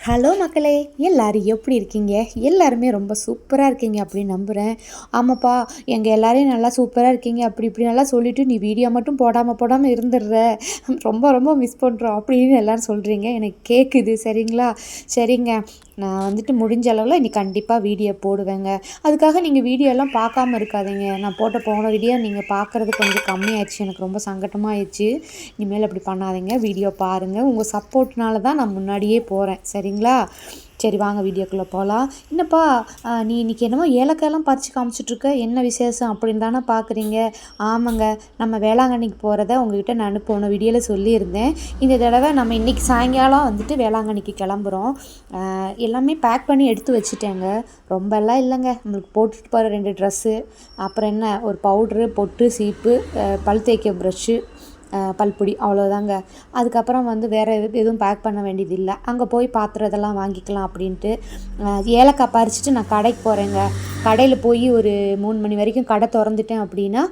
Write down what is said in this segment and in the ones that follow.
Hello மக்களே எல்லோரும் எப்படி இருக்கீங்க? எல்லாருமே ரொம்ப சூப்பராக இருக்கீங்க அப்படின்னு நம்புகிறேன் ஆமாப்பா எங்கள் எல்லோரையும் நல்லா சூப்பராக இருக்கீங்க. அப்படி இப்படி நல்லா சொல்லிவிட்டு நீ வீடியோ மட்டும் போடாமல் போடாமல் இருந்துடுற. ரொம்ப ரொம்ப மிஸ் பண்ணுறோம் அப்படின்னு எல்லோரும் சொல்கிறீங்க எனக்கு கேட்குது சரிங்களா? சரிங்க. நான் வந்துட்டு முடிஞ்ச அளவில் இனி கண்டிப்பாக வீடியோ போடுவேங்க. அதுக்காக நீங்கள் வீடியோலாம் பார்க்காம இருக்காதீங்க. நான் போட்ட போன வீடியோ நீங்கள் பார்க்குறது கொஞ்சம் கம்மியாயிடுச்சு. எனக்கு ரொம்ப சங்கட்டமாகிடுச்சு இனிமேல் அப்படி பண்ணாதீங்க. வீடியோ பாருங்கள் உங்கள் சப்போர்ட்னால தான் நான் முன்னாடியே போகிறேன் சரிங்களா? சரி வாங்க வீடியோக்குள்ளே போகலாம் என்னப்பா நீ இன்றைக்கி என்னமோ ஏலக்காயெல்லாம் பறித்து காமிச்சிட்ருக்க என்ன விசேஷம் அப்படின்னு தானே பார்க்குறீங்க ஆமாங்க நம்ம வேளாங்கண்ணிக்கு போகிறத உங்ககிட்ட நான் போன வீடியோவில் சொல்லியிருந்தேன். இந்த தடவை நம்ம இன்றைக்கி சாயங்காலம் வந்துட்டு வேளாங்கண்ணிக்கு கிளம்புறோம். எல்லாமே பேக் பண்ணி எடுத்து வச்சுட்டேங்க. ரொம்ப எல்லாம் இல்லைங்க. நம்மளுக்கு போட்டுட்டு போகிற ரெண்டு ட்ரெஸ்ஸு அப்புறம் என்ன ஒரு பவுட்ரு பொட்டு சீப்பு பல் தேய்க்க ப்ரஷ்ஷு பல்பொடி அவ்வளோதாங்க அதுக்கப்புறம் வந்து வேறு எதுவும் பேக் பண்ண வேண்டியது இல்லை அங்கே போய் பாத்திரம் இதெல்லாம் வாங்கிக்கலாம் அப்படின்ட்டு ஏலக்காய் பறிச்சுட்டு நான் கடைக்கு போகிறேங்க கடையில் போய் ஒரு மூணு மணி வரைக்கும் கடை திறந்துட்டேன் அப்படின்னா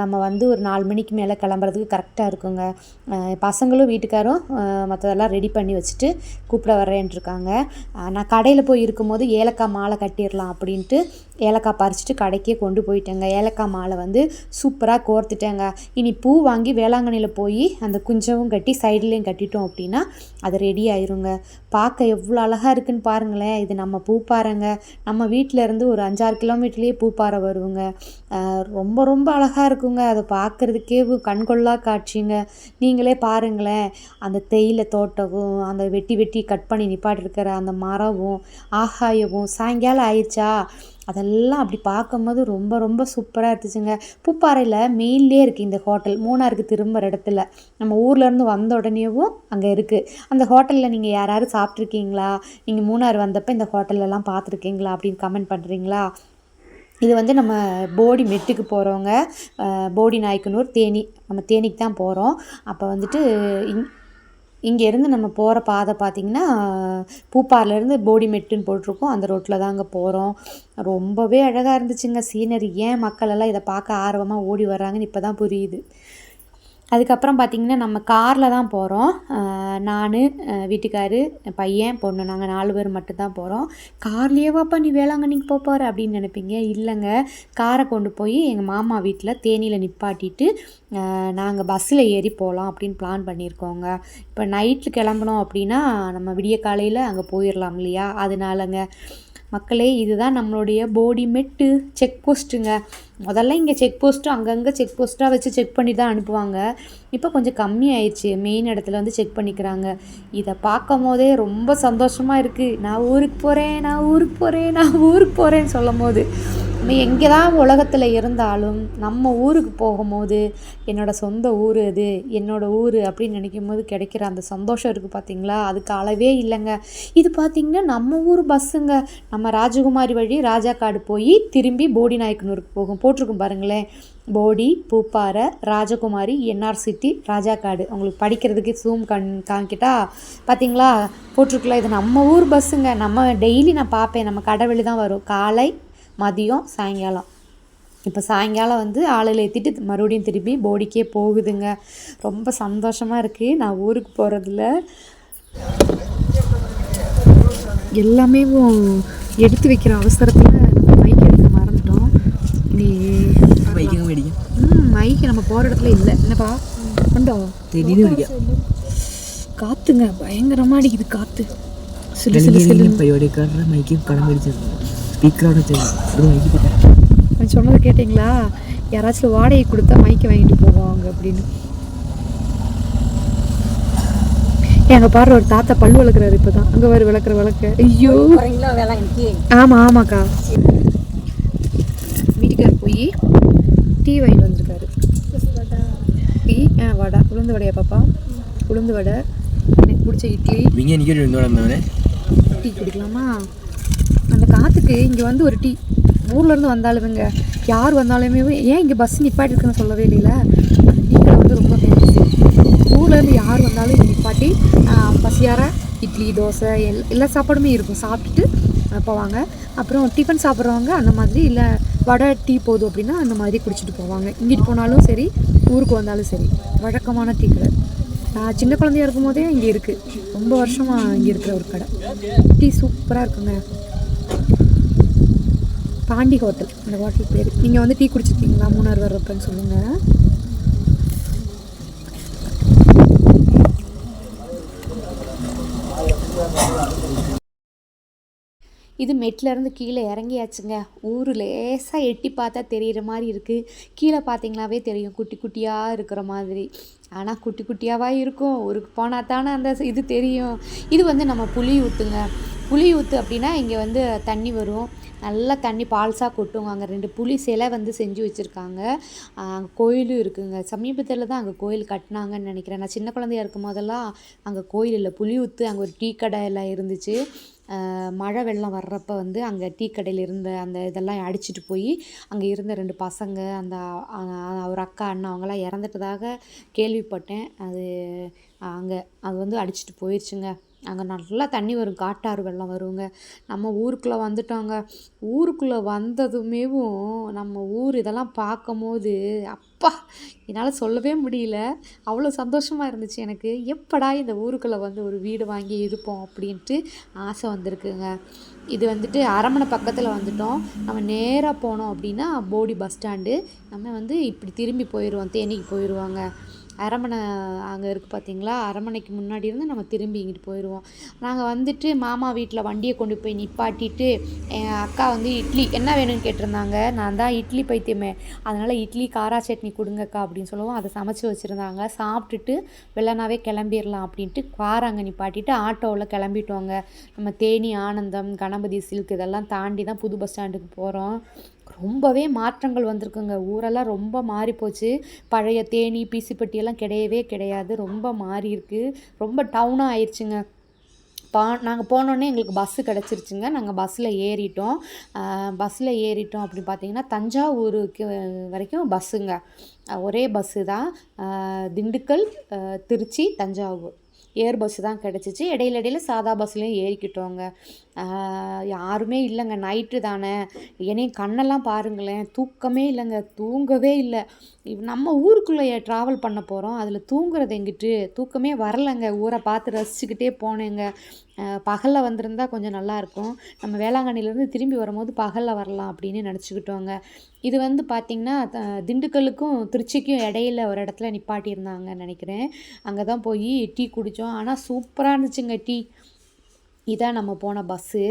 நம்ம வந்து ஒரு நாலு மணிக்கு மேலே கிளம்புறதுக்கு கரெக்டாக இருக்குங்க. பசங்களும் வீட்டுக்காரும் மற்றதெல்லாம் ரெடி பண்ணி வச்சுட்டு கூப்பிட வரேன்ட்டு இருக்காங்க. நான் கடையில் போய் இருக்கும்போது ஏலக்காய் மாலை கட்டிடலாம் அப்படின்ட்டு ஏலக்காய் பறிச்சுட்டு கடைக்கே கொண்டு போயிட்டேங்க. ஏலக்காய் மாலை வந்து சூப்பராக கோர்த்துட்டேங்க. இனி பூ வாங்கி வேளாங்கண்ணியில் போய் அந்த குஞ்சவும் கட்டி சைட்லேயும் கட்டிட்டோம் அப்படின்னா அது ரெடி ஆயிருங்க. பார்க்க எவ்வளோ அழகாக இருக்குன்னு பாருங்களேன். இது நம்ம பூப்பாறைங்க. நம்ம வீட்டில் இருந்து ஒரு அஞ்சாறு கிலோமீட்டர்லேயே பூப்பாறை வருவோங்க ரொம்ப ரொம்ப அழகாக இருக்குங்க. அதை பார்க்குறதுக்கே கண்கொள்ளா காட்சிங்க. நீங்களே பாருங்களேன். அந்த தேயிலை தோட்டமும் அந்த வெட்டி வெட்டி கட் பண்ணி நிப்பாட்டிருக்கிற அந்த மரமும் ஆகாயவும் சாயங்காலம் ஆயிடுச்சா அதெல்லாம் அப்படி பார்க்கும்போது ரொம்ப ரொம்ப சூப்பராக இருந்துச்சுங்க. பூப்பாறையில் மெயின்லேயே இருக்குது இந்த ஹோட்டல். மூணாருக்கு திரும்புகிற இடத்துல. நம்ம ஊர்லேருந்து வந்த உடனேவும் அங்கே இருக்குது அந்த ஹோட்டலில் நீங்கள் யாராவது சாப்பிட்ருக்கீங்களா நீங்கள் மூணார் வந்தப்போ இந்த ஹோட்டல்லலாம் பார்த்துருக்கீங்களா? அப்படின்னு கமெண்ட் பண்ணுறீங்களா இது வந்து நம்ம போடி மெட்டுக்கு போகிறவங்க போடி நாயக்கனூர் தேனி. நம்ம தேனிக்கு தான் போகிறோம் அப்போ வந்துட்டு இங் இங்கேருந்து நம்ம போகிற பாதை பார்த்திங்கன்னா பூப்பார்லேருந்து போடி மெட்டுன்னு போட்டிருக்கோம். அந்த ரோட்டில் தாங்க போகிறோம் ரொம்பவே அழகாக இருந்துச்சுங்க. சீனரி ஏன் மக்கள் எல்லாம் இதை பார்க்க ஆர்வமாக ஓடி வர்றாங்கன்னு இப்போ தான் புரியுது. அதுக்கப்புறம் பார்த்திங்கன்னா நம்ம காரில் தான் போகிறோம் நான் வீட்டுக்காரு என் பையன் பொண்ணு நாங்கள் நாலு பேர் மட்டும்தான் போகிறோம் கார்லேயேவாப்பா நீ வேளாங்கண்ணிக்கு போக போகிற அப்படின்னு நினைப்பீங்க? இல்லைங்க. காரை கொண்டு போய் எங்கள் மாமா வீட்டில் தேனியில் நிப்பாட்டிட்டு நாங்கள் பஸ்ஸில் ஏறி போகலாம் அப்படின்னு பிளான் பண்ணியிருக்கோங்க இப்போ நைட்டில் கிளம்புனோம் அப்படின்னா நம்ம விடிய காலையில் அங்கே போயிடலாம் இல்லையா? அதனாலங்க மக்களே இதுதான் நம்மளுடைய போடி மெட்டு செக் போஸ்ட்டுங்க முதல்ல இங்கே செக் போஸ்ட்டும் அங்கங்கே செக் போஸ்ட்டாக வச்சு செக் பண்ணி தான் அனுப்புவாங்க. இப்போ கொஞ்சம் கம்மி ஆயிடுச்சு. மெயின் இடத்துல வந்து செக் பண்ணிக்கிறாங்க. இதை பார்க்கும் போதே ரொம்ப சந்தோஷமாக இருக்குது நான் ஊருக்கு போகிறேன் நான் ஊருக்கு போகிறேன் நான் ஊருக்கு போகிறேன்னு சொல்லும் போது நம்ம எங்கே தான் உலகத்தில் இருந்தாலும் நம்ம ஊருக்கு போகும்போது என்னோடய சொந்த ஊர் அது என்னோடய ஊர் அப்படின்னு நினைக்கும் போது கிடைக்கிற அந்த சந்தோஷம் இருக்குது பார்த்தீங்களா அதுக்கு அளவே இல்லைங்க. இது பார்த்திங்கன்னா நம்ம ஊர் பஸ்ஸுங்க. நம்ம ராஜகுமாரி வழி ராஜாக்காடு போய் திரும்பி போடி நாயக்கனூருக்கு போகும். போட்டிருக்கும் பாருங்களேன். Bodi Pooppara Rajakumari NR city Rajakkad. உங்களுக்கு படிக்கிறதுக்கு சூம் கண் காங்கிட்டா பார்த்தீங்களா போட்டிருக்கலாம் இது நம்ம ஊர் பஸ்ஸுங்க. நம்ம டெய்லி நான் பார்ப்பேன் நம்ம கடை தான் வரும். காலை மதியம் சாயங்காலம். இப்போ சாயங்காலம் வந்து ஆளில் ஏற்றிட்டு மறுபடியும் திருப்பி போடிக்கே போகுதுங்க. ரொம்ப சந்தோஷமாக இருக்குது நான் ஊருக்கு போகிறதுல எல்லாமே எடுத்து வைக்கிற அவசரத்தில் நம்ம மைக் எடுக்க மறந்துட்டோம். நீ மைக்கு நம்ம போகிற இடத்துல இல்லை. என்னப்பா? உண்டோ தெரியுது காற்றுங்க பயங்கரமாக அடிக்குது காற்று சிலு சிலு சிலு மைக்கு படம் பிடிச்சிருந்தோம் ஸ்பீக்கரோட நான் சொன்னதை கேட்டிங்களா? யாராச்சும் வாடகை கொடுத்தா மைக்கை வாங்கிட்டு போவாங்க அப்படின்னு. எங்க பாடுற ஒரு தாத்தா பல் வளர்க்குறாரு இப்பதான். அங்கே வரு விளக்குற விளக்கு. ஐயோ. ஆமாம் ஆமாக்கா. வீட்டுக்கார் போய் டீ வாங்கிட்டு வந்திருக்காரு. டீ ஆ வடை. உளுந்து வடையா பாப்பா? உளுந்து வடை. எனக்கு பிடிச்ச இட்லி. டீ குடிக்கலாமா? காற்றுக்கு இங்கே வந்து ஒரு டீ. ஊர்லேருந்து வந்தாலுமேங்க. யார் வந்தாலுமே ஏன் இங்கே பஸ் நிப்பாட்டிருக்குன்னு சொல்லவே இல்லைல்ல அந்த டீ கடை வந்து ரொம்ப ஃபேமஸ் ஊர்லேருந்து யார் வந்தாலும் இங்கே நிப்பாட்டி பசியார இட்லி தோசை எல் எல்லா சாப்பாடுமே இருக்கும். சாப்பிட்டுட்டு போவாங்க. அப்புறம் டிஃபன் சாப்பிட்றவங்க அந்த மாதிரி இல்லை வடை டீ போதும் அப்படின்னா அந்த மாதிரி குடிச்சிட்டு போவாங்க. இங்கிட்டு போனாலும் சரி ஊருக்கு வந்தாலும் சரி. வழக்கமான டீ கடை. நான் சின்ன குழந்தையா இருக்கும் போதே இங்கே இருக்குது ரொம்ப வருஷமாக இங்கே இருக்கிற ஒரு கடை. டீ சூப்பராக இருக்குங்க. பாண்டி ஹோட்டல் அந்த ஹோட்டல் பேர். நீங்கள் வந்து டீ குடிச்சிருக்கீங்களா? மூணார் வர்றப்பன்னு சொல்லுங்கள் இது மெட்லேருந்து கீழே இறங்கியாச்சுங்க. ஊர் லேசாக எட்டி பார்த்தா தெரிகிற மாதிரி இருக்குது கீழே பார்த்தீங்களாவே தெரியும். குட்டி குட்டியாக இருக்கிற மாதிரி. ஆனால் குட்டி குட்டியாவா இருக்கும். ஊருக்கு போனால் தானே அந்த இது தெரியும். இது வந்து நம்ம புளி ஊற்றுங்க புளி ஊற்று அப்படின்னா இங்கே வந்து தண்ணி வரும். நல்லா தண்ணி பால்ஸாக கொட்டுங்க அங்கே ரெண்டு புளி சிலை வந்து செஞ்சு வச்சுருக்காங்க. கோயிலும் இருக்குங்க. சமீபத்தில் தான் அங்கே கோயில் கட்டினாங்கன்னு நினைக்கிறேன். நான் சின்ன குழந்தையா இருக்கும் போதெல்லாம் அங்கே கோயில் இல்லை. புளி ஊற்று அங்கே ஒரு டீ கடை எல்லாம் இருந்துச்சு. மழை வெள்ளம் வர்றப்ப வந்து அங்கே டீ கடையில் இருந்த அந்த இதெல்லாம் அடிச்சிட்டு போய் அங்கே இருந்த ரெண்டு பசங்க அந்த ஒரு அக்கா அண்ணா அவங்கெல்லாம் இறந்துட்டதாக கேள்விப்பட்டேன். அது அங்கே அது வந்து அடிச்சிட்டு போயிடுச்சுங்க அங்கே நல்லா தண்ணி வரும் காட்டாறுகள்லாம் வெள்ளம் வருங்க. நம்ம ஊருக்குள்ளே வந்துட்டோங்க. ஊருக்குள்ளே வந்ததுமேவும் நம்ம ஊர் இதெல்லாம் பார்க்கும்போது அப்பா என்னால் சொல்லவே முடியல. அவ்வளோ சந்தோஷமாக இருந்துச்சு எனக்கு. எப்படா இந்த ஊருக்குள்ளே வந்து ஒரு வீடு வாங்கி இருப்போம் அப்படின்ட்டு ஆசை வந்திருக்குங்க. இது வந்துட்டு அரமனை பக்கத்தில் வந்துட்டோம். நம்ம நேராக போனோம் அப்படின்னா போடி பஸ் ஸ்டாண்டு. நம்ம வந்து இப்படி திரும்பி போயிடுவோம் தேனிக்கு போயிடுவாங்க அரமனை அங்கே இருக்குது பார்த்தீங்களா அரமனைக்கு முன்னாடி இருந்து நம்ம திரும்பி இங்கிட்டு போயிடுவோம் நாங்கள் வந்துட்டு மாமா வீட்டில் வண்டியை கொண்டு போய் நிப்பாட்டிட்டு என் அக்கா வந்து இட்லி என்ன வேணும்னு கேட்டிருந்தாங்க. நான் தான் இட்லி பைத்தியமே. அதனால் இட்லி காரா சட்னி கொடுங்கக்கா அப்படின்னு சொல்லுவோம். அதை சமைச்சு வச்சுருந்தாங்க. சாப்பிட்டுட்டு வெள்ளனாவே கிளம்பிடலாம் அப்படின்ட்டு கார் அங்கே நிப்பாட்டிட்டு ஆட்டோவில் கிளம்பிட்டோங்க. நம்ம தேனி ஆனந்தம் கணபதி சில்க் இதெல்லாம் தாண்டி தான் புது பஸ் ஸ்டாண்டுக்கு போகிறோம் ரொம்பவே மாற்றங்கள் வந்திருக்குங்க. ஊரெல்லாம் ரொம்ப மாறி போச்சு பழைய தேனி பிசிப்பட்டியெல்லாம் கிடையவே கிடையாது. ரொம்ப மாறியிருக்கு. ரொம்ப டவுனாக ஆயிடுச்சுங்க பா நாங்கள் போனோடனே எங்களுக்கு பஸ்ஸு கிடச்சிருச்சுங்க. நாங்கள் பஸ்ஸில் ஏறிட்டோம். பஸ்ஸில் ஏறிட்டோம் அப்படின்னு பார்த்தீங்கன்னா தஞ்சாவூருக்கு வரைக்கும் பஸ்ஸுங்க. ஒரே பஸ்ஸு தான். திண்டுக்கல் திருச்சி தஞ்சாவூர். ஏர் பஸ்ஸு தான் கிடச்சிச்சு. இடையில இடையில சாதா பஸ்லேயும் ஏறிக்கிட்டோங்க. யாருமே இல்லைங்க. நைட்டு தானே. என்னையும் கண்ணெல்லாம் பாருங்களேன். தூக்கமே இல்லைங்க. தூங்கவே இல்லை. நம்ம ஊருக்குள்ளே ட்ராவல் பண்ண போகிறோம் அதில் தூங்குறது எங்கிட்டு? தூக்கமே வரலைங்க. ஊரை பார்த்து ரசிச்சுக்கிட்டே போனேங்க. பகலில் வந்திருந்தால் கொஞ்சம் நல்லாயிருக்கும் நம்ம வேளாங்கண்ணிலேருந்து திரும்பி வரும்போது பகலில் வரலாம் அப்படின்னு நினச்சிக்கிட்டோங்க. இது வந்து பார்த்திங்கன்னா த- திண்டுக்கல்லுக்கும் திருச்சிக்கும் இடையில ஒரு இடத்துல நிப்பாட்டியிருந்தாங்கன்னு நினைக்கிறேன். அங்கே தான் போய் டீ குடித்தோம். ஆனால் சூப்பராக இருந்துச்சுங்க டீ. இதான் நம்ம போன பஸ்ஸு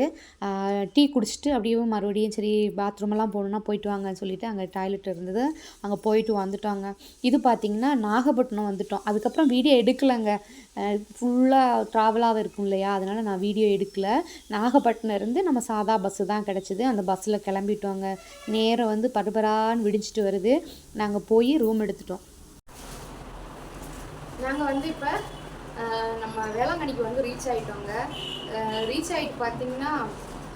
டீ குடிச்சிட்டு அப்படியே மறுபடியும் சரி பாத்ரூமெல்லாம் போகணுன்னா போயிட்டு வாங்கன்னு சொல்லிட்டு அங்கே டாய்லெட் இருந்தது. அங்கே போயிட்டு வந்துட்டோங்க. இது பார்த்திங்கன்னா நாகப்பட்டினம் வந்துட்டோம். அதுக்கப்புறம் வீடியோ எடுக்கலைங்க. ஃபுல்லாக ட்ராவலாக இருக்கும் இல்லையா? அதனால் நான் வீடியோ எடுக்கல. நாகப்பட்டினம் இருந்து நம்ம சாதா பஸ்ஸு தான் கிடச்சிது. அந்த பஸ்ஸில் கிளம்பிட்டோங்க. நேரம் வந்து பரபரான்னு விடிஞ்சிட்டு வருது. நாங்கள் போய் ரூம் எடுத்துட்டோம். நாங்கள் வந்து இப்போ நம்ம வேளாங்கண்ணிக்கு வந்து ரீச் ஆகிட்டோங்க ரீச் ஆகிட்டு பார்த்தீங்கன்னா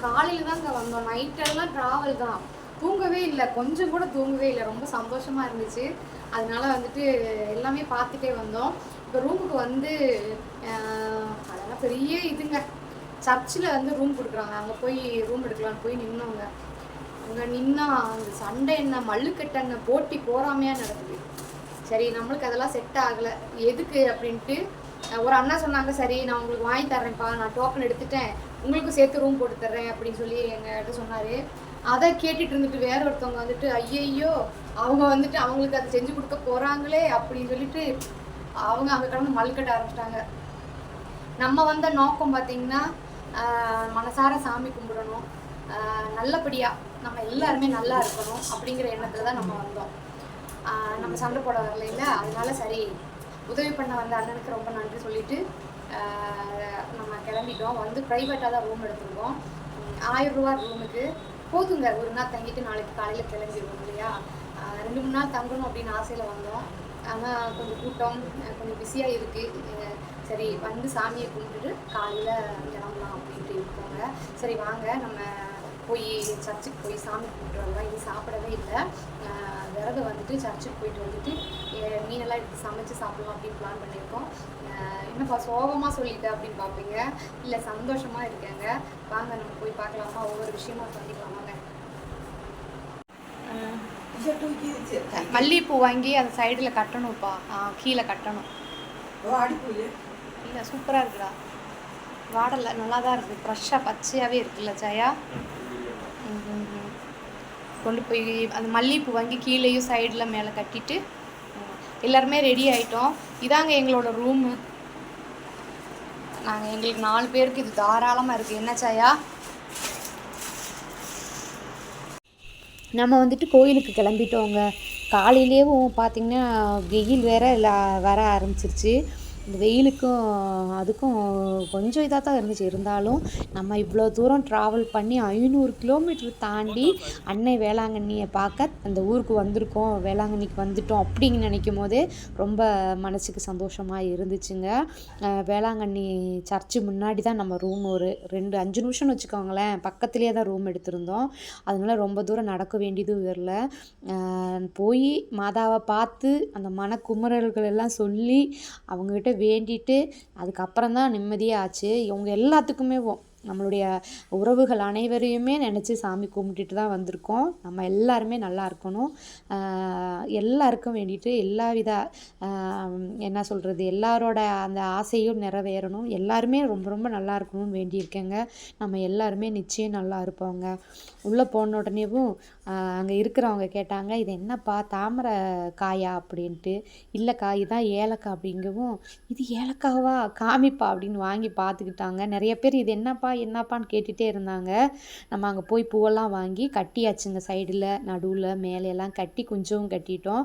காலையில் தான் இங்கே வந்தோம் நைட்டெல்லாம் ட்ராவல் தான். தூங்கவே இல்லை. கொஞ்சம் கூட தூங்கவே இல்லை. ரொம்ப சந்தோஷமாக இருந்துச்சு. அதனால வந்துட்டு எல்லாமே பார்த்துட்டே வந்தோம். இப்போ ரூமுக்கு வந்து அதெல்லாம் பெரிய இதுங்க. சர்ச்சில் வந்து ரூம் கொடுக்குறாங்க. அங்கே போய் ரூம் எடுக்கலான்னு போய் நின்னோங்க. அங்கே நின்னா அந்த சண்டை என்ன? மல்லுக்கட்டங்க. போட்டி போறாமையாக நடக்குது. சரி நம்மளுக்கு அதெல்லாம் செட் ஆகலை. எதுக்கு? அப்படின்ட்டு ஒரு அண்ணா சொன்னாங்க சரி நான் உங்களுக்கு வாங்கி தர்றேன்ப்பா நான் டோக்கன் எடுத்துட்டேன். உங்களுக்கும் சேர்த்து ரூம் போட்டு தர்றேன் அப்படின்னு சொல்லி எங்ககிட்ட சொன்னார். அதை கேட்டுட்டு இருந்துட்டு வேற ஒருத்தவங்க வந்துட்டு ஐயையோ அவங்க வந்துட்டு அவங்களுக்கு அதை செஞ்சு கொடுக்க போகிறாங்களே அப்படின்னு சொல்லிட்டு அவங்க அங்கே கடந்து மல்கட்ட ஆரம்பிச்சிட்டாங்க. நம்ம வந்த நோக்கம் பார்த்திங்கன்னா மனசார சாமி கும்பிடணும். நல்லபடியாக நம்ம எல்லாருமே நல்லா இருக்கணும் அப்படிங்கிற எண்ணத்தில் தான் நம்ம வந்தோம். நம்ம சண்டை போட வரல இல்லை? அதனால சரி உதவி பண்ண வந்த அண்ணனுக்கு ரொம்ப நன்றி சொல்லிட்டு நம்ம கிளம்பிட்டோம். வந்து ப்ரைவேட்டாக தான் ரூம் எடுத்துருக்கோம். உம் ஆயிரம் ரூபா ரூமுக்கு போதுங்க ஒரு நாள் தங்கிட்டு நாளைக்கு காலையில் கிளம்பிடுவோம் இல்லையா? ரெண்டு மூணு நாள் தங்கணும் அப்படின்னு ஆசையில் வந்தோம். ஆனால் கொஞ்சம் கூட்டம் கொஞ்சம் பிஸியாக இருக்குது சரி வந்து சாமியை கும்பிட்டுட்டு காலையில் கிளம்பலாம் அப்படின்ட்டு இருக்கோங்க. சரி வாங்க. நம்ம போய் சர்ச்சுக்கு போய் சாமி கும்பிட்டு வரலாம் இது சாப்பிடவே இல்லை. விரதம் வந்துட்டு சர்ச்சுக்கு போயிட்டு வந்துட்டு மீனெல்லாம் எடுத்து சமைச்சு சாப்பிடலாம் அப்படின்னு பிளான் பண்ணியிருக்கோம். அஹ் என்னப்பா சோகமாக சொல்லிட்ட அப்படின்னு பார்ப்பீங்க இல்லை சந்தோஷமாக இருக்கேங்க. வாங்க நம்ம போய் பார்க்கலாமா? ஒவ்வொரு விஷயமா சந்திக்கலாமாங்க மல்லிகைப்பூ வாங்கி அந்த சைடில் கட்டணும்ப்பா. ஆ கீழே கட்டணும். இல்லை சூப்பராக இருக்குடா. வாடலை நல்லா தான் இருக்குது ஃப்ரெஷ்ஷாக பச்சையாகவே இருக்குல்ல ஜாயா. கொண்டு போய் அந்த மல்லிகைப்பூ வாங்கி கீழேயும் சைடில் மேலே கட்டிட்டு எல்லாருமே ரெடி ஆயிட்டோம். இதாங்க எங்களோட ரூமு நாங்கள் எங்களுக்கு நாலு பேருக்கு இது தாராளமாக இருக்குது என்ன சாயா? நம்ம வந்துட்டு கோயிலுக்கு கிளம்பிட்டோங்க. காலையிலேயும் பார்த்திங்கன்னா வெயில் வேற வர ஆரம்பிச்சிருச்சு. இந்த வெயிலுக்கும் அதுக்கும் கொஞ்சம் இதாக தான் இருந்துச்சு. இருந்தாலும் நம்ம இவ்வளோ தூரம் ட்ராவல் பண்ணி ஐநூறு கிலோமீட்டர் தாண்டி அன்னை வேளாங்கண்ணியை பார்க்க அந்த ஊருக்கு வந்திருக்கோம் வேளாங்கண்ணிக்கு வந்துட்டோம் அப்படின்னு நினைக்கும் போதே ரொம்ப மனசுக்கு சந்தோஷமாக இருந்துச்சுங்க. வேளாங்கண்ணி சர்ச்சு முன்னாடி தான் நம்ம ரூம் ஒரு ரெண்டு அஞ்சு நிமிஷம்னு வச்சுக்கோங்களேன். பக்கத்துலேயே தான் ரூம் எடுத்திருந்தோம். அதனால ரொம்ப தூரம் நடக்க வேண்டியதும் வரல. போய் மாதாவை பார்த்து அந்த மனக்குமுறல்கள் எல்லாம் சொல்லி அவங்ககிட்ட வேண்டிட்டு அதுக்கப்புறம் தான் நிம்மதியே ஆச்சு இவங்க எல்லாத்துக்குமே நம்மளுடைய உறவுகள் அனைவரையுமே நினச்சி சாமி கும்பிட்டுட்டு தான் வந்திருக்கோம். நம்ம எல்லாருமே நல்லா இருக்கணும். எல்லாருக்கும் வேண்டிட்டு எல்லா வித என்ன சொல்கிறது எல்லாரோட அந்த ஆசையும் நிறைவேறணும். எல்லாருமே ரொம்ப ரொம்ப நல்லா இருக்கணும்னு வேண்டியிருக்கேங்க. நம்ம எல்லாருமே நிச்சயம் நல்லா இருப்போங்க. உள்ளே போன உடனேவும் அங்கே இருக்கிறவங்க கேட்டாங்க இது என்னப்பா தாமரை காயா? அப்படின்ட்டு. இல்லைக்கா இதுதான் ஏலக்காய். அப்படிங்கவும் இது ஏலக்காவா? காமிப்பா. அப்படின்னு வாங்கி பார்த்துக்கிட்டாங்க. நிறைய பேர் இது என்னப்பா? என்னப்பான்னு கேட்டுகிட்டே இருந்தாங்க. நம்ம அங்கே போய் பூவெல்லாம் வாங்கி கட்டியாச்சுங்க சைடில் நடுவில் மேலையெல்லாம் கட்டி கொஞ்சம் கட்டிட்டோம்.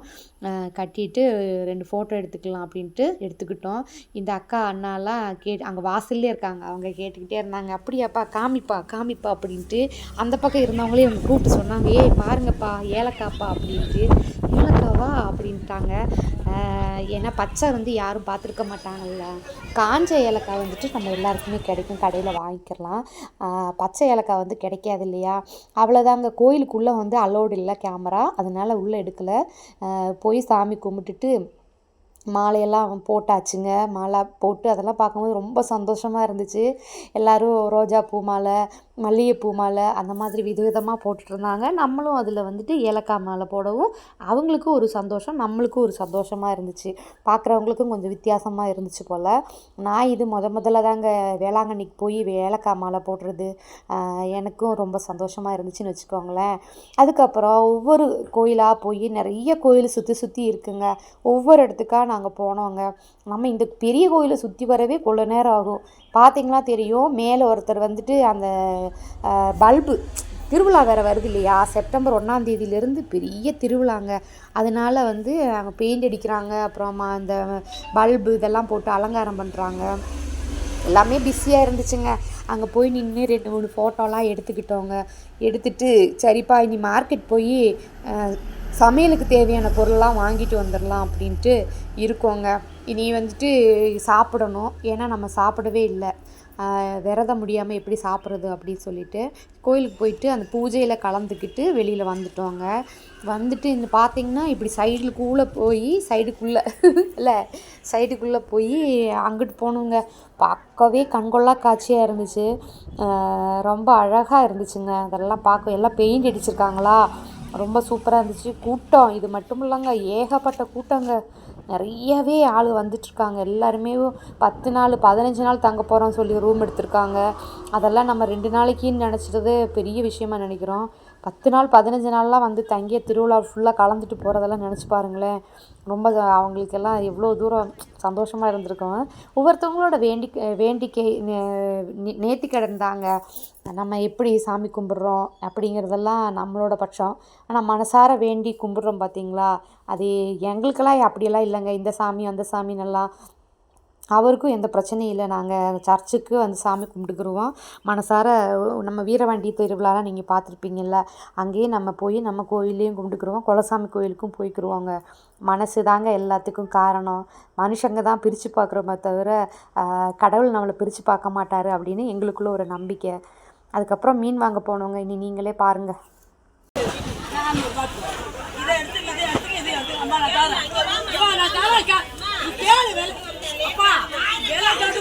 கட்டிட்டு ரெண்டு ஃபோட்டோ எடுத்துக்கலாம் அப்படின்ட்டு எடுத்துக்கிட்டோம். இந்த அக்கா அண்ணாலாம் கேட் அங்கே வாசல்லே இருக்காங்க. அவங்க கேட்டுக்கிட்டே இருந்தாங்க. அப்படியாப்பா காமிப்பா காமிப்பா அப்படின்ட்டு அந்த பக்கம் இருந்தவங்களே அவங்க கூப்பிட்டு சொன்னாங்க. ஏய் பாருங்கப்பா ஏலக்காப்பா அப்படின்ட்டு. ஏலக்காவா? அப்படின்ட்டாங்க. ஏன்னா பச்சை வந்து யாரும் பார்த்துருக்க மாட்டாங்கல்ல. காஞ்ச ஏலக்காய் வந்துட்டு நம்ம எல்லாருக்குமே கிடைக்கும். கடையில் வாங்கிக்கலாம். பச்சை ஏலக்காய் வந்து கிடைக்காது இல்லையா? அவ்வளோதாங்க கோயிலுக்குள்ளே வந்து அலோடு இல்லை கேமரா அதனால உள்ளே எடுக்கலை. போய் சாமி கும்பிட்டுட்டு மாலையெல்லாம் போட்டாச்சுங்க. மாலை போட்டு அதெல்லாம் பார்க்கும்போது ரொம்ப சந்தோஷமாக இருந்துச்சு. எல்லோரும் ரோஜா பூ மாலை மல்லிகைப்பூ மாலை அந்த மாதிரி விதவிதமாக போட்டுட்ருந்தாங்க. நம்மளும் அதில் வந்துட்டு ஏலக்காய் மாலை போடவும் அவங்களுக்கும் ஒரு சந்தோஷம் நம்மளுக்கும் ஒரு சந்தோஷமாக இருந்துச்சு. பார்க்குறவங்களுக்கும் கொஞ்சம் வித்தியாசமாக இருந்துச்சு போல். நான் இது முத முதல்ல தாங்க வேளாங்கண்ணிக்கு போய் ஏலக்காய் மாலை போடுறது எனக்கும் ரொம்ப சந்தோஷமாக இருந்துச்சுன்னு வச்சுக்கோங்களேன். அதுக்கப்புறம் ஒவ்வொரு கோயிலாக போய் நிறைய கோயில் சுற்றி சுற்றி இருக்குங்க. ஒவ்வொரு இடத்துக்காக நாங்கள் போனோங்க. நம்ம இந்த பெரிய கோயிலை சுற்றி வரவே கொள்ள நேரம் ஆகும். பார்த்தீங்களா தெரியும்? மேலே ஒருத்தர் வந்துட்டு அந்த பல்பு திருவிழா வேறு வருது இல்லையா? செப்டம்பர் ஒன்றாந்தேதியிலேருந்து பெரிய திருவிழாங்க. அதனால் வந்து அங்கே பெயிண்ட் அடிக்கிறாங்க. அப்புறமா அந்த பல்பு இதெல்லாம் போட்டு அலங்காரம் பண்ணுறாங்க எல்லாமே பிஸியாக இருந்துச்சுங்க. அங்கே போய் நின்று ரெண்டு மூணு ஃபோட்டோலாம் எடுத்துக்கிட்டோங்க. எடுத்துட்டு சரிப்பா இனி மார்க்கெட் போய் சமையலுக்கு தேவையான பொருள்லாம் வாங்கிட்டு வந்துடலாம் அப்படின்ட்டு இருக்கோங்க. இனி வந்துட்டு சாப்பிடணும். ஏன்னா நம்ம சாப்பிடவே இல்லை. விரதம் முடியாமல் எப்படி சாப்பிட்றது அப்படின்னு சொல்லிட்டு கோயிலுக்கு போயிட்டு அந்த பூஜையில் கலந்துக்கிட்டு வெளியில் வந்துட்டோங்க. வந்துட்டு இந்த பார்த்திங்கன்னா இப்படி சைடுக்குள்ளே போய் சைடுக்குள்ளே இல்லை சைடுக்குள்ளே போய் அங்கிட்டு போகணுங்க பார்க்கவே கண்கொள்ளா காட்சியாக இருந்துச்சு. ரொம்ப அழகாக இருந்துச்சுங்க. அதெல்லாம் பார்க்க எல்லாம் பெயிண்ட் அடிச்சிருக்காங்களா? ரொம்ப சூப்பராக இருந்துச்சு. கூட்டம். இது மட்டும் இல்லைங்க ஏகப்பட்ட கூட்டங்க. நிறையவே ஆள் வந்துட்டுருக்காங்க எல்லாருமே பத்து நாள் பதினஞ்சு நாள் தங்க போகிறோம் சொல்லி ரூம் எடுத்திருக்காங்க. அதெல்லாம் நம்ம ரெண்டு நாளைக்குன்னு நினச்சிட்டது பெரிய விஷயமா நினைக்கிறோம். பத்து நாள் பதினஞ்சு நாள்லாம் வந்து தங்கிய திருவிழா ஃபுல்லாக கலந்துட்டு போகிறதெல்லாம் நினச்சி பாருங்களேன். ரொம்ப அவங்களுக்கெல்லாம் எவ்வளோ தூரம் சந்தோஷமாக இருந்திருக்கோம். ஒவ்வொருத்தவங்களோட வேண்டி வேண்டிக்கை நே- நேர்த்தி கிடந்தாங்க. நம்ம எப்படி சாமி கும்பிட்றோம் அப்படிங்கிறதெல்லாம் நம்மளோட பட்சம். ஆனால் மனசார வேண்டி கும்பிட்றோம் பார்த்தீங்களா அது எங்களுக்கெல்லாம் அப்படியெல்லாம் இல்லைங்க. இந்த சாமி அந்த சாமின்னெல்லாம் அவருக்கும் எந்த பிரச்சனையும் இல்லை. நாங்கள் சர்ச்சுக்கு வந்து சாமி கும்பிட்டுக்குருவோம். மனசார நம்ம வீரவண்டி திருவிழாலாம் நீங்கள் பார்த்துருப்பீங்கள்ல அங்கேயே நம்ம போய் நம்ம கோயிலையும் கும்பிட்டுக்குருவோம். குலசாமி கோயிலுக்கும் போய்க்கிருவோங்க. மனசு தாங்க எல்லாத்துக்கும் காரணம். மனுஷங்க தான் பிரித்து பார்க்குறோமே தவிர கடவுள் நம்மளை பிரித்து பார்க்க மாட்டார் அப்படின்னு எங்களுக்குள்ள ஒரு நம்பிக்கை. அதுக்கப்புறம் மீன் வாங்க போனோங்க இனி நீங்களே பாருங்கள் இதை எடுத்துங்க இதை எடுத்துங்க இதை எடுத்துங்க அம்மா நான் தரேன் அம்மா நான் தரேன் கா- நீ கேளு வேலை அப்பா வேலை கேட்டு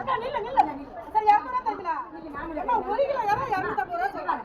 அக்கா, நில்லு, நில்லு. சரி, இரநூறுவா தருவீங்களா? அம்மா, ஒரு கிலோ இறா இரநூத்தம்பது ரூபா சொல்றாங்க.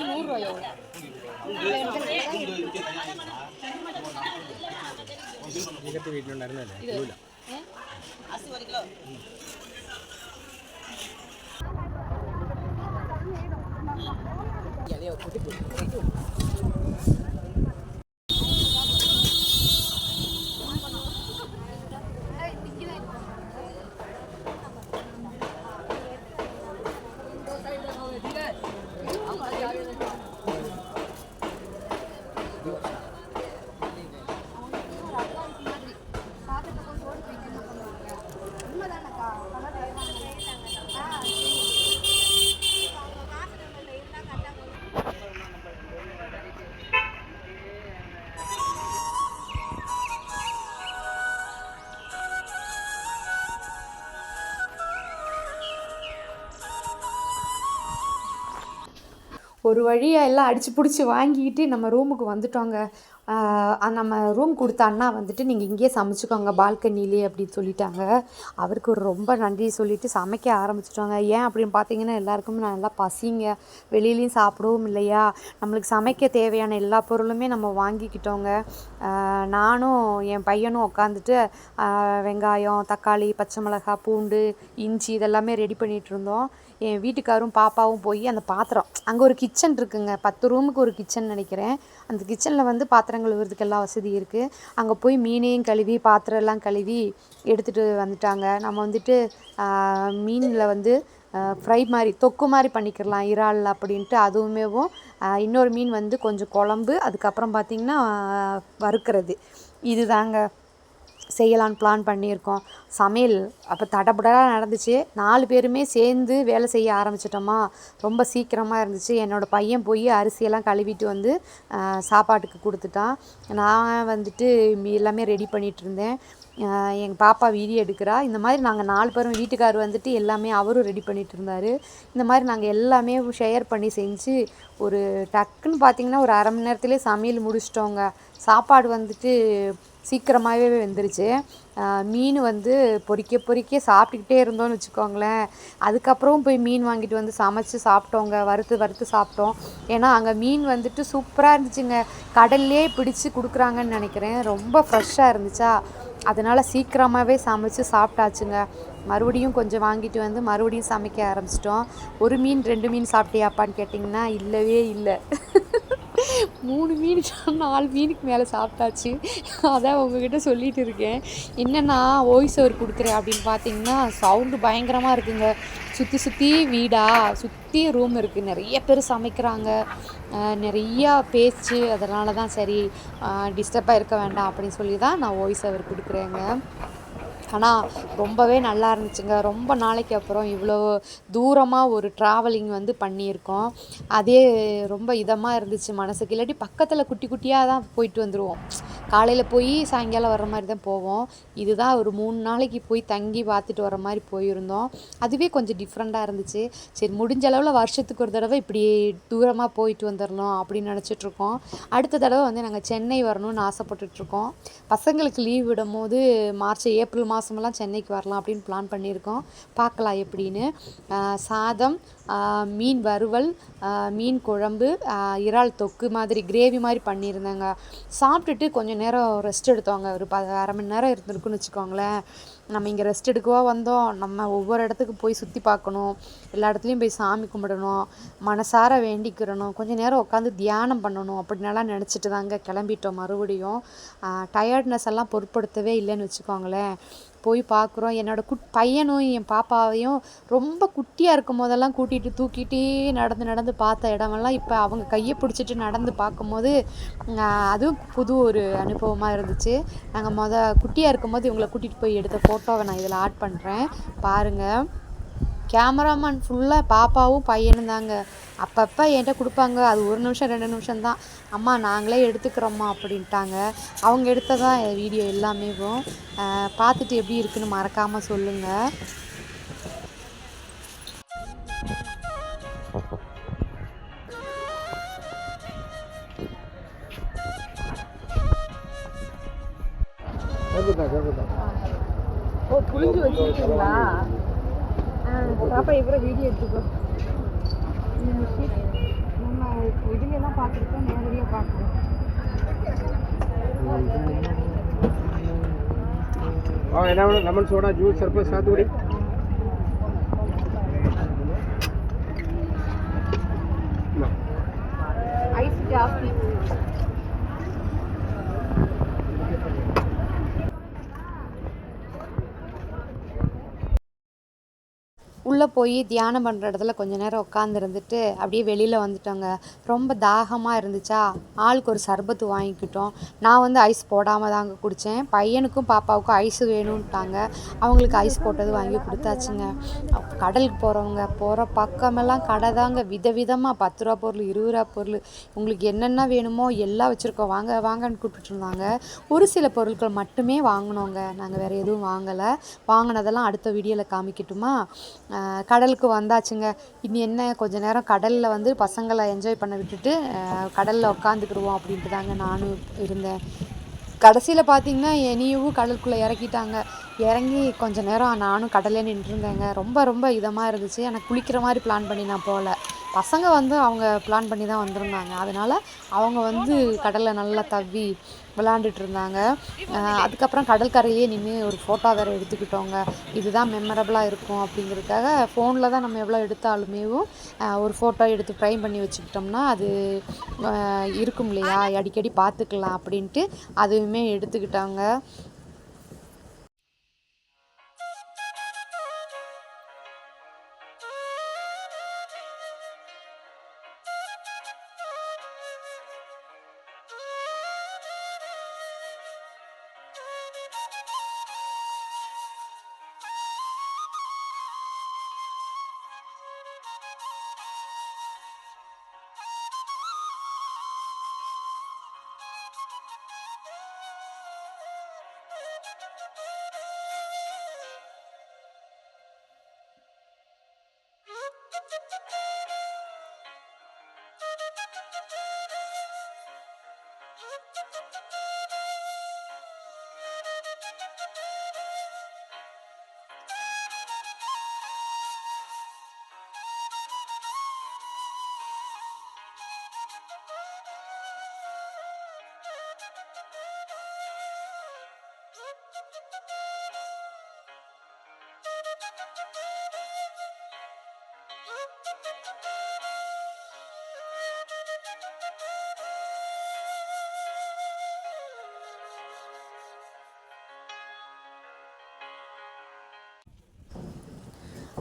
നൂറ് രൂപയോ ഇതൊക്കെ വീട്ടിലുണ്ടായിരുന്നല്ലേ ഇല്ല ഇലയോ കുട്ടി ஒரு வழியாக எல்லாம் அடிச்சு பிடிச்சி வாங்கிக்கிட்டு நம்ம ரூமுக்கு வந்துட்டோங்க. நம்ம ரூம் கொடுத்த அண்ணா வந்துட்டு நீங்கள் இங்கேயே சமைச்சிக்கோங்க பால்கனிலே அப்படின்னு சொல்லிட்டாங்க. அவருக்கு ஒரு ரொம்ப நன்றி சொல்லிவிட்டு சமைக்க ஆரம்பிச்சிட்டோங்க. ஏன் அப்படின்னு பார்த்தீங்கன்னா எல்லாருக்குமே நல்லா பசிங்க. வெளியிலையும் சாப்பிடவும் இல்லையா? நம்மளுக்கு சமைக்க தேவையான எல்லா பொருளுமே நம்ம வாங்கிக்கிட்டோங்க. நானும் என் பையனும் உட்காந்துட்டு வெங்காயம் தக்காளி பச்சை மிளகாய் பூண்டு இஞ்சி இதெல்லாமே ரெடி பண்ணிகிட்டு இருந்தோம். என் வீட்டுக்காரும் பாப்பாவும் போய் அந்த பாத்திரம் அங்கே ஒரு கிச்சன் இருக்குங்க. பத்து ரூமுக்கு ஒரு கிச்சன் நினைக்கிறேன். அந்த கிச்சனில் வந்து பாத்திரம் கழுவுறதுக்கு எல்லாம் வசதி இருக்குது அங்கே போய் மீனையும் கழுவி பாத்திரம் எல்லாம் கழுவி எடுத்துகிட்டு வந்துட்டாங்க. நம்ம வந்துட்டு மீனில் வந்து ஃப்ரை மாதிரி தொக்கு மாதிரி பண்ணிக்கிறலாம் இறால் அப்படின்ட்டு அதுவுமேவும் இன்னொரு மீன் வந்து கொஞ்சம் குழம்பு அதுக்கப்புறம் பார்த்திங்கன்னா வறுக்கிறது. இதுதாங்க. செய்யலான்னு பிளான் பண்ணியிருக்கோம். சமையல் அப்போ தடபுடலாக நடந்துச்சு. நாலு பேருமே சேர்ந்து வேலை செய்ய ஆரம்பிச்சிட்டோமா. ரொம்ப சீக்கிரமாக இருந்துச்சு. என்னோடய பையன் போய் அரிசியெல்லாம் கழுவிட்டு வந்து சாப்பாட்டுக்கு கொடுத்துட்டான். நான் வந்துட்டு எல்லாமே ரெடி பண்ணிகிட்டு இருந்தேன். எங்கள் பாப்பா வீடியோ எடுக்கிறா. இந்த மாதிரி நாங்கள் நாலு பேரும் வீட்டுக்கார் வந்துட்டு எல்லாமே அவரும் ரெடி பண்ணிகிட்டு இருந்தார். இந்த மாதிரி நாங்கள் எல்லாமே ஷேர் பண்ணி செஞ்சு ஒரு டக்குன்னு பார்த்தீங்கன்னா ஒரு அரை மணி நேரத்துலேயே சமையல் முடிச்சிட்டோங்க. சாப்பாடு வந்துட்டு சீக்கிரமாகவே வெந்துருச்சு. மீன் வந்து பொறிக்க பொறிக்க சாப்பிட்டுக்கிட்டே இருந்தோம்னு வச்சுக்கோங்களேன். அதுக்கப்புறம் போய் மீன் வாங்கிட்டு வந்து சமைச்சு சாப்பிட்டோங்க. வறுத்து வறுத்து சாப்பிட்டோம். ஏன்னா அங்கே மீன் வந்துட்டு சூப்பராக இருந்துச்சுங்க. கடல்லே பிடிச்சி கொடுக்குறாங்கன்னு நினைக்கிறேன். ரொம்ப ஃப்ரெஷ்ஷாக இருந்துச்சா? அதனால் சீக்கிரமாகவே சமைச்சு சாப்பிட்டாச்சுங்க. மறுபடியும் கொஞ்சம் வாங்கிட்டு வந்து மறுபடியும் சமைக்க ஆரம்பிச்சிட்டோம். ஒரு மீன் ரெண்டு மீன் சாப்பிட்டியாப்பான்னு கேட்டிங்கன்னா இல்லவே இல்லை. மூணு மீன் நாலு மீனுக்கு மேலே சாப்பிட்டாச்சு. அதான் உங்ககிட்ட சொல்லிட்டு இருக்கேன். என்னென்னா வாய்ஸ் ஓவர் கொடுக்குறேன் அப்படின்னு பார்த்தீங்கன்னா சவுண்டு பயங்கரமாக இருக்குங்க. சுற்றி சுற்றி வீடா சுற்றி ரூம் இருக்குது நிறைய பேர் சமைக்கிறாங்க. நிறையா பேச்சு. அதனால தான் சரி டிஸ்டர்பாக இருக்க வேண்டாம் அப்படின்னு சொல்லி தான் நான் வாய்ஸ் ஓவர் கொடுக்குறேங்க. ஆனால் ரொம்பவே நல்லா இருந்துச்சுங்க. ரொம்ப நாளைக்கு அப்புறம் இவ்வளோ தூரமாக ஒரு ட்ராவலிங் வந்து பண்ணியிருக்கோம். அதே ரொம்ப இதமாக இருந்துச்சு மனசுக்கு. இல்லாட்டி பக்கத்தில் குட்டி குட்டியாக தான் போயிட்டு வந்துடுவோம் காலையில் போய் சாயங்காலம் வர்ற மாதிரி தான் போவோம். இதுதான் ஒரு மூணு நாளைக்கு போய் தங்கி பார்த்துட்டு வர மாதிரி போயிருந்தோம். அதுவே கொஞ்சம் டிஃப்ரெண்ட்டாக இருந்துச்சு. சரி முடிஞ்ச அளவில் வருஷத்துக்கு ஒரு தடவை இப்படி தூரமாக போயிட்டு வந்துடணும் அப்படின்னு நினச்சிட்ருக்கோம் அடுத்த தடவை வந்து நாங்கள் சென்னை வரணும்னு ஆசைப்பட்டுட்ருக்கோம் பசங்களுக்கு லீவ் விடும் போது மார்ச் ஏப்ரல் மாதமெல்லாம் சென்னைக்கு வரலாம் அப்படின்னு பிளான் பண்ணியிருக்கோம். பார்க்கலாம் எப்படின்னு. சாதம் மீன் வறுவல் மீன் குழம்பு இறால் தொக்கு மாதிரி கிரேவி மாதிரி பண்ணியிருந்தாங்க. சாப்பிட்டுட்டு கொஞ்சம் நேரம் ரெஸ்ட் எடுத்தோங்க. ஒரு ப அரை மணி நேரம் இருந்திருக்குன்னு வச்சுக்கோங்களேன். நம்ம இங்கே ரெஸ்ட் எடுக்கவா வந்தோம். நம்ம ஒவ்வொரு இடத்துக்கு போய் சுற்றி பார்க்கணும். எல்லா இடத்துலையும் போய் சாமி கும்பிடணும். மனசார வேண்டிக்கிறணும். கொஞ்சம் நேரம் உட்காந்து தியானம் பண்ணணும். அப்படின்னலாம் நினச்சிட்டு தாங்க கிளம்பிட்டோம் மறுபடியும். டயர்ட்னஸ் எல்லாம் பொருட்படுத்தவே இல்லைன்னு வச்சுக்கோங்களேன். போய் பார்க்குறோம். என்னோட குட் பையனும் என் பாப்பாவையும் ரொம்ப குட்டியாக இருக்கும் போதெல்லாம் கூட்டிகிட்டு தூக்கிட்டே நடந்து நடந்து பார்த்த இடமெல்லாம் இப்போ அவங்க கையை பிடிச்சிட்டு நடந்து பார்க்கும்போது அதுவும் புது ஒரு அனுபவமாக இருந்துச்சு. நாங்கள் மொத குட்டியாக இருக்கும்போது இவங்களை கூட்டிகிட்டு போய் எடுத்த ஃபோட்டோவை நான் இதில் ஆட் பண்ணுறேன் பாருங்கள் கேமராமேன் ஃபுல்லாக பாப்பாவும் பையனும் தாங்க. அப்பப்போ என்கிட்ட கொடுப்பாங்க. அது ஒரு நிமிஷம் ரெண்டு நிமிஷம் தான். அம்மா நாங்களே எடுத்துக்கிறோம்மா அப்படின்ட்டாங்க. அவங்க எடுத்ததான் வீடியோ எல்லாமே பார்த்துட்டு எப்படி இருக்குன்னு மறக்காமல் சொல்லுங்கள் ஓ புளிஞ்சு வச்சுருக்கீங்களா? பாப்பா இவரை வீடியோ எடுத்துக்கோ நம்ம இதுலலாம் பார்த்துருக்கோம் நேரடியாக பார்க்குறோம் என்ன மேடம் லெமன் சோடா ஜூஸ் சர்பஸ் சாத்துக்குடி உள்ளே போய் தியானம் பண்ணுற இடத்துல கொஞ்ச நேரம் உட்காந்துருந்துட்டு அப்படியே வெளியில் வந்துட்டோங்க. ரொம்ப தாகமாக இருந்துச்சா? ஆளுக்கு ஒரு சர்பத்து வாங்கிக்கிட்டோம். நான் வந்து ஐஸ் போடாமல் தாங்க குடித்தேன் பையனுக்கும் பாப்பாவுக்கும் ஐஸ் வேணும்ட்டாங்க. அவங்களுக்கு ஐஸ் போட்டது வாங்கி கொடுத்தாச்சுங்க. கடலுக்கு போகிறவங்க போகிற பக்கமெல்லாம் கடை தாங்க. விதவிதமாக பத்து ரூபா பொருள் இருபது ரூபா பொருள். உங்களுக்கு என்னென்ன வேணுமோ எல்லாம் வச்சுருக்கோம். வாங்க வாங்கன்னு கூப்பிட்டுருந்தாங்க ஒரு சில பொருட்கள் மட்டுமே வாங்கினோங்க. நாங்கள் வேறு எதுவும் வாங்கலை. வாங்கினதெல்லாம் அடுத்த வீடியோவில் காமிக்கட்டுமா? கடலுக்கு வந்தாச்சுங்க. இனி என்ன கொஞ்ச நேரம் கடலில் வந்து பசங்களை என்ஜாய் பண்ண விட்டுட்டு கடலில் உட்காந்துக்கிடுவோம் அப்படின்ட்டு தாங்க நானும் இருந்தேன். கடைசியில் பார்த்தீங்கன்னா என்னையும் கடலுக்குள்ளே இறக்கிட்டாங்க. இறங்கி கொஞ்ச நேரம் நானும் கடலே நின்றுருந்தேங்க. ரொம்ப ரொம்ப இதமாக இருந்துச்சு. எனக்கு குளிக்கிற மாதிரி பிளான் பண்ணி நான் போகல. பசங்க வந்து அவங்க பிளான் பண்ணி தான் வந்திருந்தாங்க. அதனால் அவங்க வந்து கடலில் நல்லா தவ்வி விளாண்டுட்டு இருந்தாங்க அதுக்கப்புறம் கடற்கரையிலேயே நின்று ஒரு ஃபோட்டோ வேறு எடுத்துக்கிட்டோங்க. இதுதான் மெமரபுளாக இருக்கும் அப்படிங்கிறதுக்காக ஃபோனில் தான் நம்ம எவ்வளோ எடுத்தாலுமேவும் ஒரு ஃபோட்டோ எடுத்து ஃப்ரைம் பண்ணி வச்சுக்கிட்டோம்னா அது இருக்கும் இல்லையா? அடிக்கடி பார்த்துக்கலாம் அப்படின்ட்டு அதுவுமே எடுத்துக்கிட்டாங்க.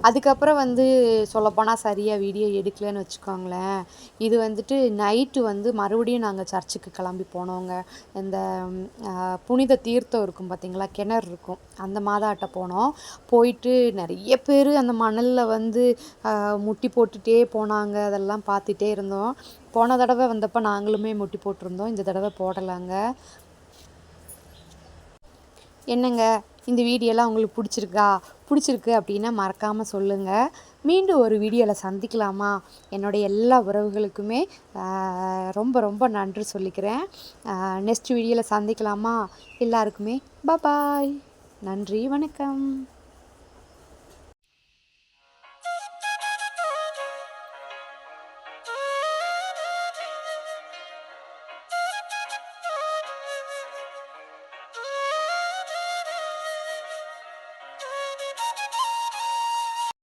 அதுக்கப்புறம் வந்து சொல்லப்போனால் சரியாக வீடியோ எடுக்கலைன்னு வச்சுக்கோங்களேன். இது வந்துட்டு நைட்டு வந்து மறுபடியும் நாங்கள் சர்ச்சுக்கு கிளம்பி போனோங்க. இந்த புனித தீர்த்தம் இருக்கும் பார்த்தீங்களா கிணறு இருக்கும். அந்த மாதாட்ட போனோம். போயிட்டு நிறைய பேர் அந்த மணலில் வந்து முட்டி போட்டுகிட்டே போனாங்க. அதெல்லாம் பார்த்துட்டே இருந்தோம். போன தடவை வந்தப்போ நாங்களுமே முட்டி போட்டிருந்தோம். இந்த தடவை போடலாங்க. என்னங்க? இந்த வீடியோலாம் உங்களுக்கு பிடிச்சிருக்கா? பிடிச்சிருக்கு அப்படின்னா மறக்காமல் சொல்லுங்கள் மீண்டும் ஒரு வீடியோவில் சந்திக்கலாமா? என்னுடைய எல்லா உறவுகளுக்குமே ரொம்ப ரொம்ப நன்றி சொல்லிக்கிறேன். நெக்ஸ்ட் வீடியோவில் சந்திக்கலாமா? எல்லாருக்குமே பாய் நன்றி வணக்கம்.